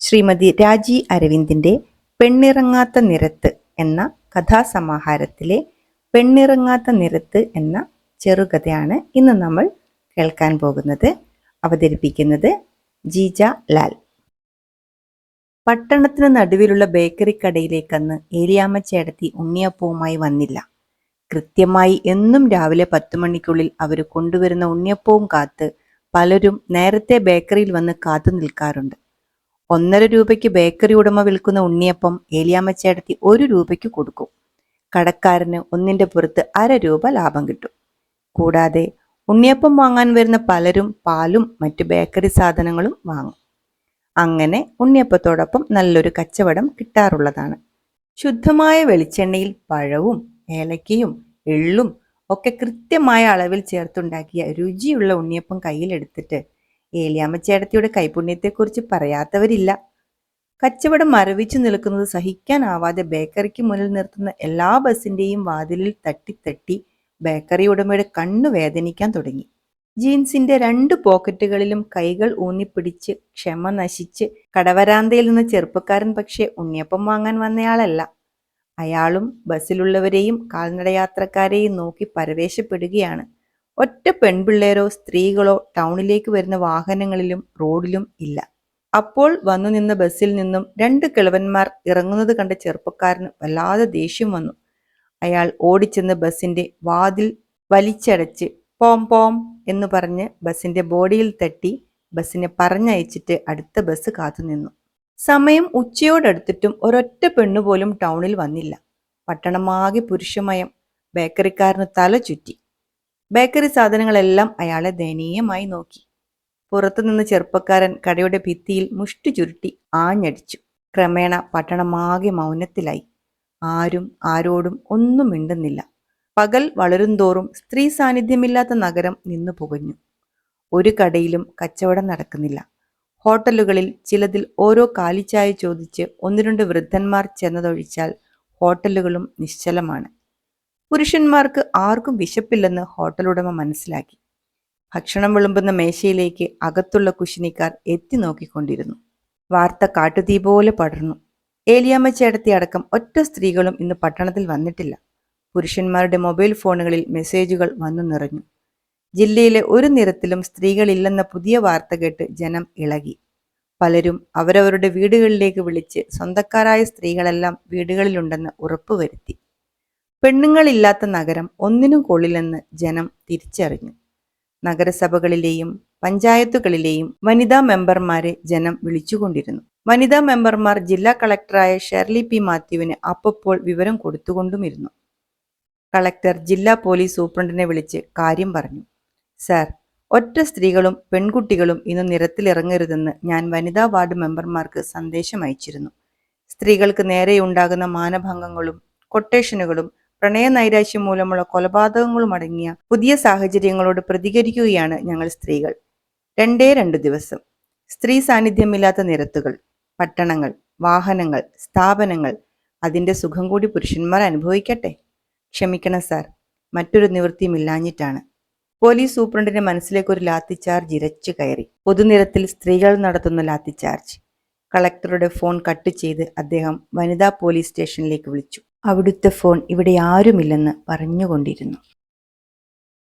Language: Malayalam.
ശ്രീമതി രാജി അരവിന്ദിന്റെ പെണ്ണിറങ്ങാത്ത നിരത്ത് എന്ന കഥാസമാഹാരത്തിലെ പെണ്ണിറങ്ങാത്ത നിരത്ത് എന്ന ചെറുകഥയാണ് ഇന്ന് നമ്മൾ കേൾക്കാൻ പോകുന്നത്. അവതരിപ്പിക്കുന്നത് ജീജ ലാൽ. പട്ടണത്തിന് നടുവിലുള്ള ബേക്കറി കടയിലേക്കന്ന് ഏലിയാമ്മ ചേടത്തി ഉണ്ണിയപ്പവുമായി വന്നില്ല. കൃത്യമായി എന്നും രാവിലെ പത്തു മണിക്കുള്ളിൽ അവർ കൊണ്ടുവരുന്ന ഉണ്ണിയപ്പവും കാത്ത് പലരും നേരത്തെ ബേക്കറിയിൽ വന്ന് കാത്തു നിൽക്കാറുണ്ട്. ഒന്നര രൂപയ്ക്ക് ബേക്കറി ഉടമ വിൽക്കുന്ന ഉണ്ണിയപ്പം ഏലിയാമ്മച്ചേടത്തി ഒരു രൂപയ്ക്ക് കൊടുക്കും. കടക്കാരന് ഒന്നിന്റെ പുറത്ത് അര രൂപ ലാഭം കിട്ടും. കൂടാതെ ഉണ്ണിയപ്പം വാങ്ങാൻ വരുന്ന പലരും പാലും മറ്റു ബേക്കറി സാധനങ്ങളും വാങ്ങും. അങ്ങനെ ഉണ്ണിയപ്പത്തോടൊപ്പം നല്ലൊരു കച്ചവടം കിട്ടാറുള്ളതാണ്. ശുദ്ധമായ വെളിച്ചെണ്ണയിൽ പഴവും ഏലക്കയും എള്ളും ഒക്കെ കൃത്യമായ അളവിൽ ചേർത്തുണ്ടാക്കിയ രുചിയുള്ള ഉണ്ണിയപ്പം കയ്യിലെടുത്തിട്ട് ഏലിയാമ്മ ചേട്ടത്തിയുടെ കൈപുണ്യത്തെക്കുറിച്ച് പറയാത്തവരില്ല. കച്ചവടം മരവിച്ചു നിൽക്കുന്നത് സഹിക്കാനാവാതെ ബേക്കറിക്ക് മുന്നിൽ നിർത്തുന്ന എല്ലാ ബസിന്റെയും വാതിലിൽ തട്ടി തട്ടി ബേക്കറി ഉടമയുടെ കണ്ണു വേദനിക്കാൻ തുടങ്ങി. ജീൻസിന്റെ രണ്ട് പോക്കറ്റുകളിലും കൈകൾ ഊന്നിപ്പിടിച്ച് ക്ഷമ നശിച്ച് കടവരാന്തയിൽ നിന്ന് ചെറുപ്പക്കാരൻ പക്ഷേ ഉണ്ണിയപ്പം വാങ്ങാൻ വന്നയാളല്ല. അയാളും ബസ്സിലുള്ളവരെയും കാൽനടയാത്രക്കാരെയും നോക്കി പരവേശപ്പെടുകയാണ്. ഒറ്റ പെൺപിള്ളേരോ സ്ത്രീകളോ ടൗണിലേക്ക് വരുന്ന വാഹനങ്ങളിലും റോഡിലും ഇല്ല. അപ്പോൾ വന്നു നിന്ന ബസ്സിൽ നിന്നും രണ്ട് കിളവന്മാർ ഇറങ്ങുന്നത് കണ്ട ചെറുപ്പക്കാരന് വല്ലാതെ ദേഷ്യം വന്നു. അയാൾ ഓടിച്ചെന്ന് ബസ്സിന്റെ വാതിൽ വലിച്ചടച്ച് പോം പോം എന്ന് പറഞ്ഞ് ബസ്സിന്റെ ബോഡിയിൽ തട്ടി ബസ്സിനെ പറഞ്ഞയച്ചിട്ട് അടുത്ത ബസ് കാത്തുനിന്നു സമയം ഉച്ചയോടടുത്തിട്ടും ഒരൊറ്റ പെണ്ണുപോലും ടൗണിൽ വന്നില്ല. പട്ടണമാകെ പുരുഷമയം. ബേക്കറിക്കാരന് തല ചുറ്റി. ബേക്കറി സാധനങ്ങളെല്ലാം അയാളെ ദയനീയമായി നോക്കി. പുറത്തുനിന്ന് ചെറുപ്പക്കാരൻ കടയുടെ ഭിത്തിയിൽ മുഷ്ടി ചുരുട്ടി ആഞ്ഞടിച്ചു. ക്രമേണ പട്ടണമാകെ മൗനത്തിലായി. ആരും ആരോടും ഒന്നും മിണ്ടുന്നില്ല. പകൽ വളരുംതോറും സ്ത്രീ സാന്നിധ്യമില്ലാത്ത നഗരം നിന്നു പുകഞ്ഞു. ഒരു കടയിലും കച്ചവടം നടക്കുന്നില്ല. ഹോട്ടലുകളിൽ ചിലതിൽ ഓരോ കാലിച്ചായ ചോദിച്ച് ഒന്ന് രണ്ട് വൃദ്ധന്മാർ ചെന്നതൊഴിച്ചാൽ ഹോട്ടലുകളും നിശ്ചലമാണ്. പുരുഷന്മാർക്ക് ആർക്കും വിശപ്പില്ലെന്ന് ഹോട്ടൽ ഉടമ മനസ്സിലാക്കി. ഭക്ഷണം വിളമ്പുന്ന മേശയിലേക്ക് അകത്തുള്ള കുശിനിക്കാർ എത്തി നോക്കിക്കൊണ്ടിരുന്നു. വാർത്ത കാട്ടുതീ പോലെ പടർന്നു. ഏലിയാമ്മ ചേട്ടത്തി അടക്കം ഒറ്റ സ്ത്രീകളും ഇന്ന് പട്ടണത്തിൽ വന്നിട്ടില്ല. പുരുഷന്മാരുടെ മൊബൈൽ ഫോണുകളിൽ മെസ്സേജുകൾ വന്നു നിറഞ്ഞു. ജില്ലയിലെ ഒരു നിരത്തിലും സ്ത്രീകളില്ലെന്ന പുതിയ വാർത്ത കേട്ട് ജനം ഇളകി. പലരും അവരവരുടെ വീടുകളിലേക്ക് വിളിച്ച് സ്വന്തക്കാരായ സ്ത്രീകളെല്ലാം വീടുകളിലുണ്ടെന്ന് ഉറപ്പുവരുത്തി. പെണ്ണുങ്ങളില്ലാത്ത നഗരം ഒന്നിനും കൊള്ളില്ലെന്ന് ജനം തിരിച്ചറിഞ്ഞു. നഗരസഭകളിലെയും പഞ്ചായത്തുകളിലെയും വനിതാ മെമ്പർമാരെ ജനം വിളിച്ചുകൊണ്ടിരുന്നു. വനിതാ മെമ്പർമാർ ജില്ലാ കളക്ടറായ ഷെർലി പി മാത്യുവിന് അപ്പപ്പോൾ വിവരം കൊടുത്തുകൊണ്ടുമിരുന്നു. കളക്ടർ ജില്ലാ പോലീസ് സൂപ്രണ്ടിനെ വിളിച്ച് കാര്യം പറഞ്ഞു. സർ ഒറ്റ സ്ത്രീകളും പെൺകുട്ടികളും ഇന്ന് നിരത്തിലിറങ്ങരുതെന്ന് ഞാൻ വനിതാ വാർഡ് മെമ്പർമാർക്ക് സന്ദേശം അയച്ചിരുന്നു സ്ത്രീകൾക്ക് നേരെയുണ്ടാകുന്ന മാനഭംഗങ്ങളും കൊട്ടേഷനുകളും പ്രണയനൈരാശ്യം മൂലമുള്ള കൊലപാതകങ്ങളും അടങ്ങിയ പുതിയ സാഹചര്യങ്ങളോട് പ്രതികരിക്കുകയാണ് ഞങ്ങൾ സ്ത്രീകൾ. രണ്ടേ രണ്ട് ദിവസം. സ്ത്രീ സാന്നിധ്യമില്ലാത്ത നിരത്തുകൾ പട്ടണങ്ങൾ വാഹനങ്ങൾ സ്ഥാപനങ്ങൾ. അതിന്റെ സുഖം കൂടി പുരുഷന്മാർ അനുഭവിക്കട്ടെ? ക്ഷമിക്കണം സാർ മറ്റൊരു നിവൃത്തിയുമില്ലാഞ്ഞിട്ടാണ് പോലീസ് സൂപ്രണ്ടിന്റെ മനസ്സിലേക്ക് ഒരു ലാത്തിച്ചാർജ് ഇരച്ചു കയറി. പൊതുനിരത്തിൽ സ്ത്രീകൾ നടത്തുന്ന ലാത്തിച്ചാർജ് കളക്ടറുടെ ഫോൺ കട്ട് ചെയ്ത് അദ്ദേഹം വനിതാ പോലീസ് സ്റ്റേഷനിലേക്ക് വിളിച്ചു. അവിടുത്തെ ഫോൺ ഇവിടെ ആരുമില്ലെന്ന് പറഞ്ഞുകൊണ്ടിരുന്നു.